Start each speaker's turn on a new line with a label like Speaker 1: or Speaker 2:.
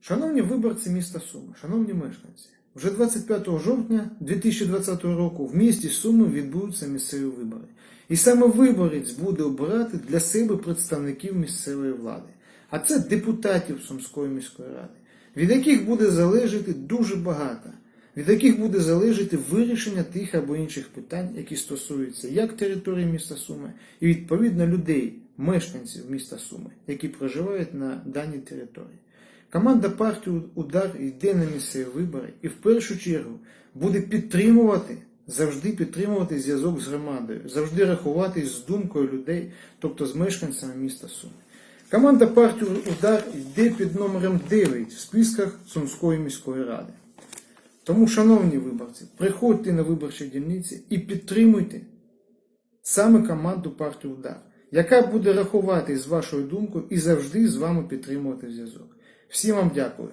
Speaker 1: Шановні виборці міста Суми, шановні мешканці, вже 25 жовтня 2020 року в місті Суми відбудуться місцеві вибори. І саме виборець буде обирати для себе представників місцевої влади, а це депутатів Сумської міської ради, від яких буде залежати дуже багато, від яких буде залежати вирішення тих або інших питань, які стосуються як території міста Суми, і відповідно людей, мешканців міста Суми, які проживають на даній території. Команда партії Удар йде на місцеві вибори і в першу чергу буде підтримувати, завжди підтримувати зв'язок з громадою, завжди рахуватись з думкою людей, тобто з мешканцями міста Суми. Команда партії Удар йде під номером 9 в списках Сумської міської ради. Тому, шановні виборці, приходьте на виборчі дільниці і підтримуйте саме команду партії Удар, яка буде рахувати з вашою думкою і завжди з вами підтримувати зв'язок. Всім вам дякую.